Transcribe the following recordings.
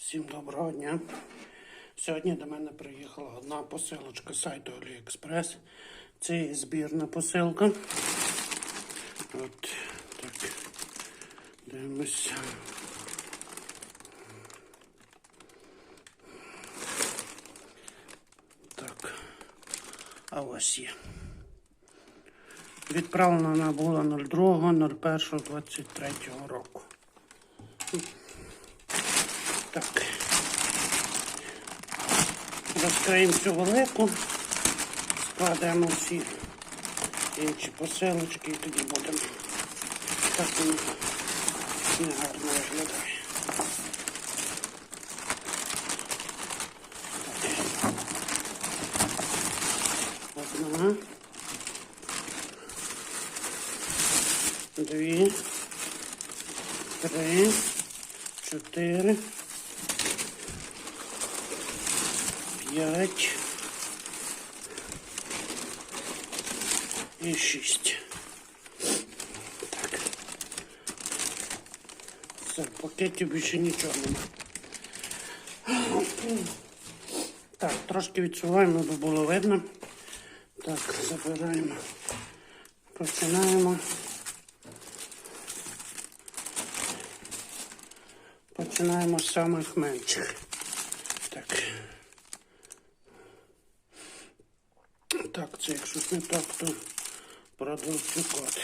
Всім доброго дня. Сьогодні до мене приїхала одна посилочка з сайту AliExpress. Це є збірна посилка. От так. Дивимося. Так. А ось є. Відправлена вона була 02.01.23 року. Так. Розкриємо цю велику, складемо всі інші посилочки і тоді будемо. Так воно негарно виглядає. Одна. Дві. Три. Чотири. П'ять. І шість. Так. Все, в пакеті більше нічого немає. Так, трошки відсуваємо, аби було видно. Так, забираємо. Починаємо. Починаємо з самих менших. Так. Так, це якщо не так, то продовжу код.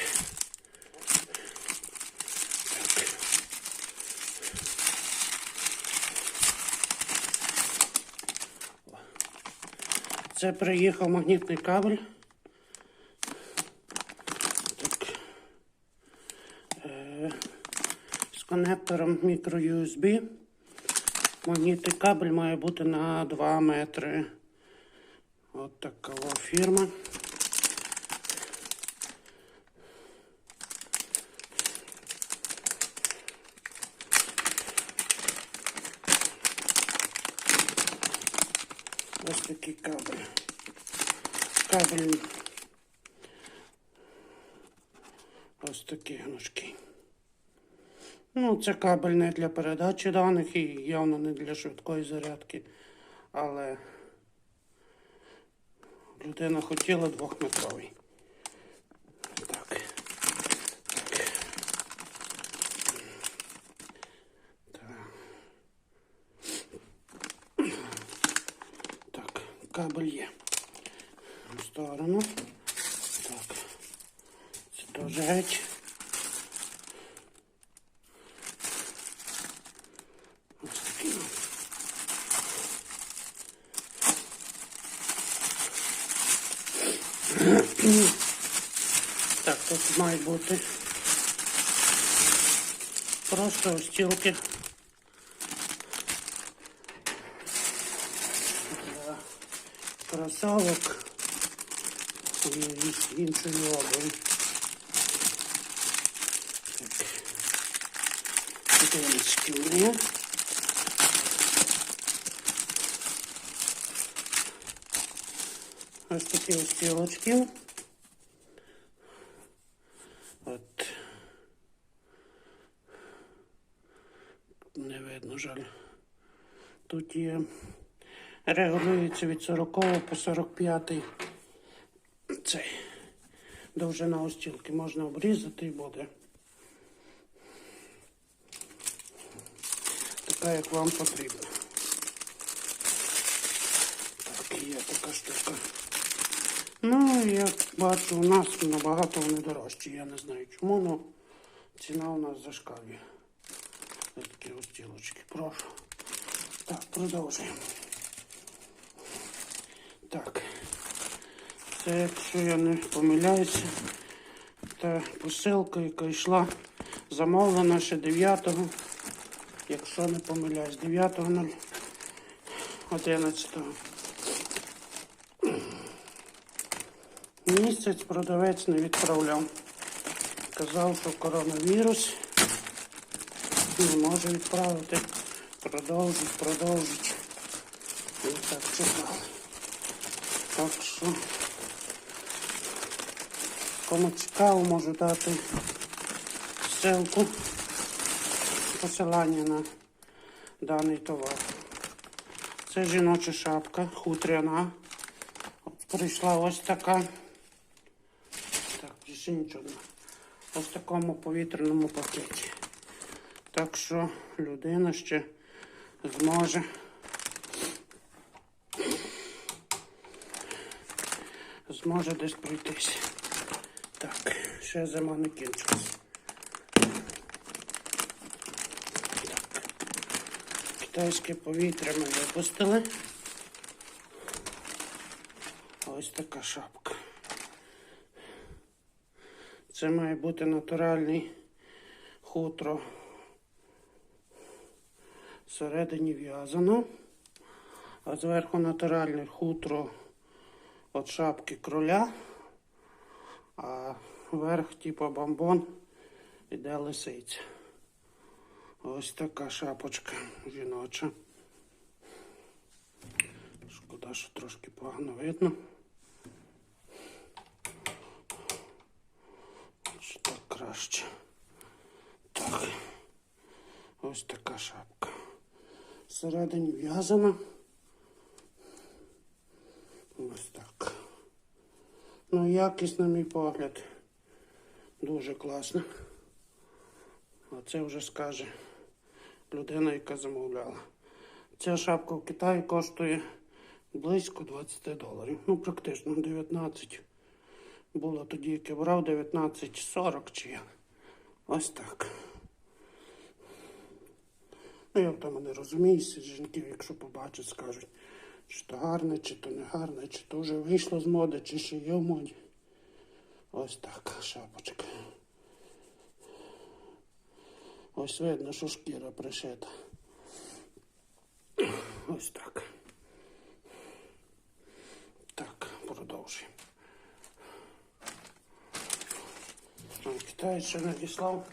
Так. Це приїхав магнітний кабель. Так. Е, з конектором microUSB. Магнітний кабель має бути на 2 метри. От така во фірма. Ось такий кабель. Кабель. Ось такий гнучкий. Ну, це кабель не для передачі даних і явно не для швидкої зарядки. Але людина хотіла двохметровий. Так. Так. Так. Так, кабель є. В сторону. Так. Це теж геть. Просто остілки. Для кросовок і іншої обуви. Так. Донечки у мене. Ось такі ось тілочки. От. Не видно, жаль. Тут є. Регулюється від 40 по 45. Цей. Довжина остілки можна обрізати і буде. Така, як вам потрібно. Так, є така штука. Ну, як бачу, у нас набагато вони дорожчі. Я не знаю чому, але ціна у нас зашкалює. Такі ось тілочки. Прошу. Так, продовжуємо. Так. Це, якщо я не помиляюся, та посилка, яка йшла замовлена ще 9-го, якщо не помиляюсь, 9.0. 11 Місяць продавець не відправляв. Казав, що коронавірус не може відправити. Продовжить, продовжить. І так чекали. Так що, кому цікаво, можу дати ссылку, посилання на даний товар. Це жіноча шапка, хутряна. Прийшла ось така. Так, більше нічого. Ось в такому повітряному пакеті. Так що людина ще зможе зможе десь пройтись. Так, ще зима не кінчилась. Китайське повітря ми випустили. Ось така шапка. Це має бути натуральний хутро. Всередині в'язано, а зверху натуральне хутро від шапки кроля, а верх, типу бомбон, іде лисиця. Ось така шапочка жіноча. Шкода, що трошки погано видно. Ось так краще. Так. Ось така шапка. Всередині в'язана. Ось так. Ну, якість, на мій погляд, дуже класна. А це вже скаже людина, яка замовляла. Ця шапка в Китаї коштує близько 20 доларів. Ну, практично 19. Було тоді, як я брав 19,40 чи як. Ось так. Ну, я в тому не розуміюся. Жінки, якщо побачать, скажуть, чи то гарне, чи то не гарне, чи то вже вийшло з моди, чи ще є в моді. Ось так, шапочка. Ось видно, що шкіра пришита. Ось так. Так, продовжуємо. Китай ще надіслав.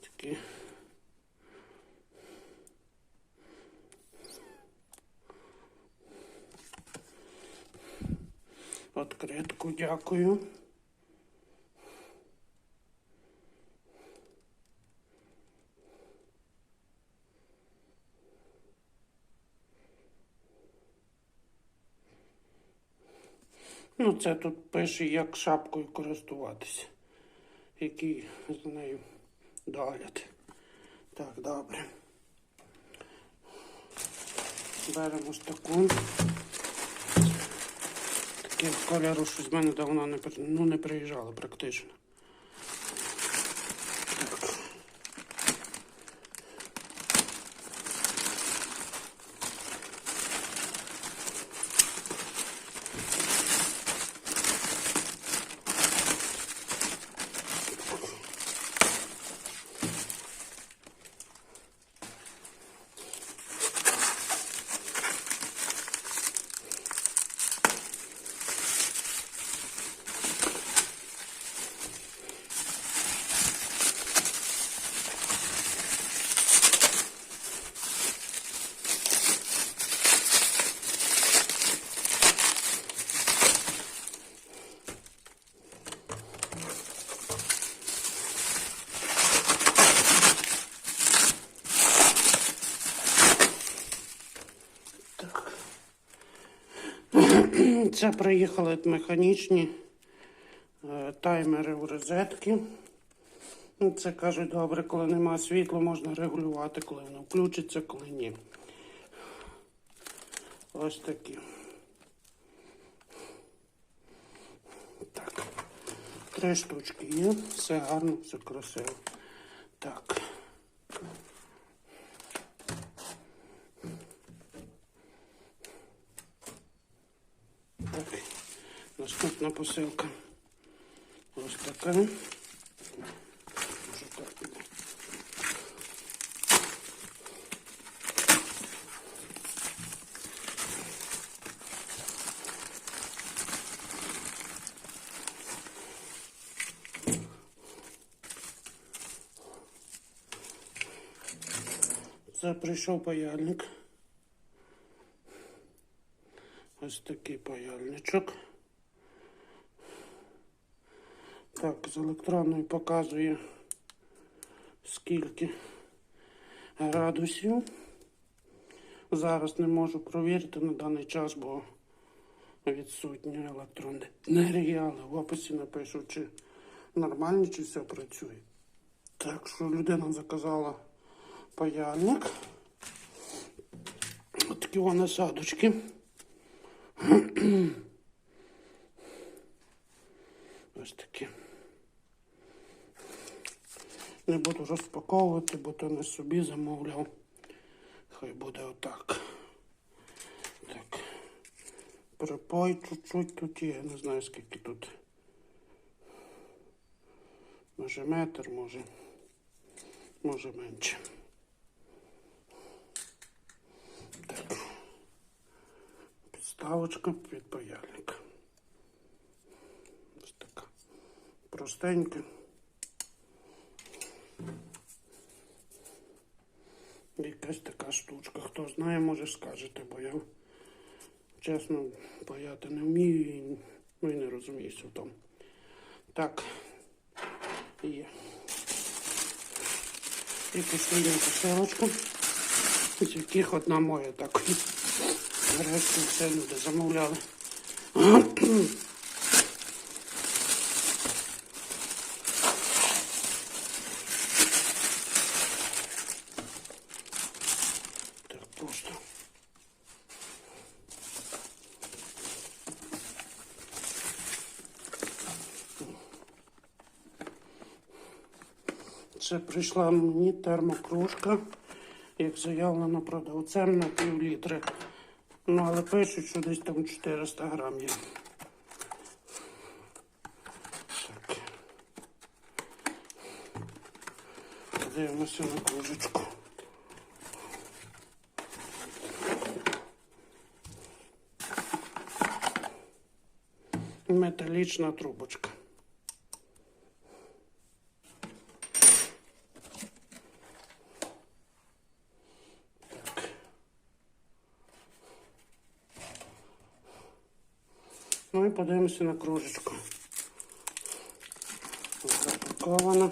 Такі. Откритку дякую. Ну, це тут пише, як шапкою користуватися. Який з нею догляд. Так, добре. Беремо ось таку. Кольору, що з мене давно не, ну, не приїжджало практично. Так. Так. Це приїхали механічні е, таймери в розетки. Ну, Це кажуть, добре, коли нема світла, можна регулювати, коли воно включиться, коли ні. Ось такі. Так. Три штучки є. Все гарно, все красиво. Так, наступна посилка. Ось така. Може так буде. Це прийшов паяльник. Ось такий паяльничок. Так, з електронною показує скільки градусів. Зараз не можу провірити на даний час, бо відсутня електроенергія, але в описі напишу, чи нормально, чи все працює. Так що людина заказала паяльник. Такі вони насадочки. Ось такі. Не буду розпаковувати, бо то не собі замовляв. Хай буде отак. Так. Припой чуть-чуть тут є, не знаю скільки тут. Може метр, може, може менше. Так. Підставочка під паяльник. Ось така. Простенька. Така штучка. Хто знає, може скажете, бо я чесно паяти не вмію і, ну, і не розуміюся в тому. Так. Є. І последня посилочка, з яких одна моя так. Решті все люди замовляли. Так просто. Це прийшла мені термокружка, як заявлено продавцем на пів літри. Ну, але пишуть, що десь там 400 грам є. Так. Подивимося на кружечку. Металічна трубочка. Ну і подивимося на кружечку. Запакована.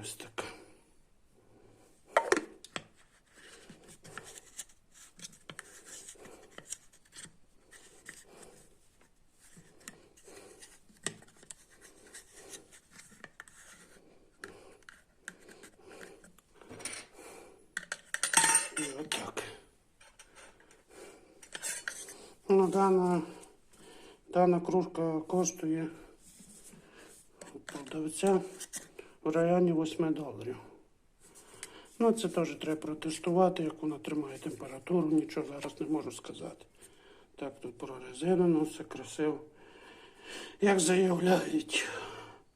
Ось така. І отак. Ну, дана, дана кружка коштує продавця в районі 8 доларів. Ну, це теж треба протестувати, як вона тримає температуру, нічого зараз не можу сказати. Так, тут прорезинено, все красиво. Як заявляють,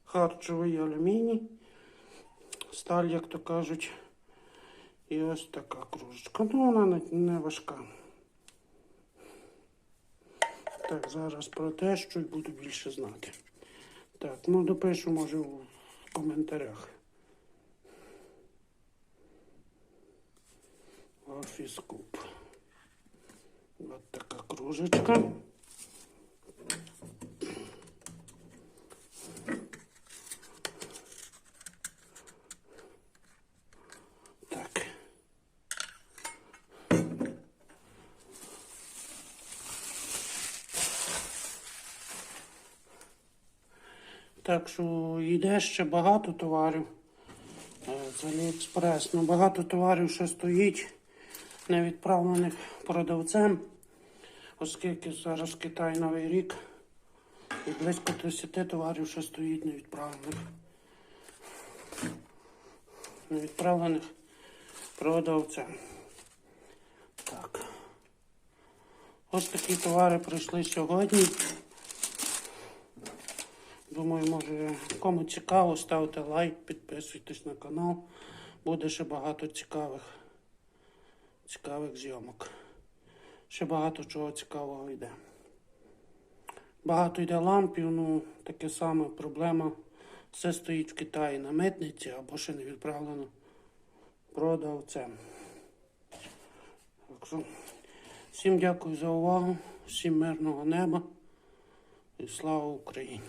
харчовий алюміній, сталь, як то кажуть. І ось така кружечка. Ну, вона не важка. Так, зараз про те, і буду більше знати. Так, ну допишу, може, в коментарях. Офіс куб. Ось така кружечка. Так що йде ще багато товарів е, з Аліекспрес. Ну, багато товарів ще стоїть не відправлених продавцем, оскільки зараз Китай Новий рік і близько 10 товарів ще стоїть невідправлених. Невідправлених продавцем. Так. Ось такі товари прийшли сьогодні. Думаю, може, кому цікаво, ставте лайк, підписуйтесь на канал. Буде ще багато цікавих, цікавих зйомок. Ще багато чого цікавого йде. Багато йде лампів, ну таке саме проблема. Все стоїть в Китаї на митниці або ще не відправлено продавцем. Так що, всім дякую за увагу, всім мирного неба. І слава Україні!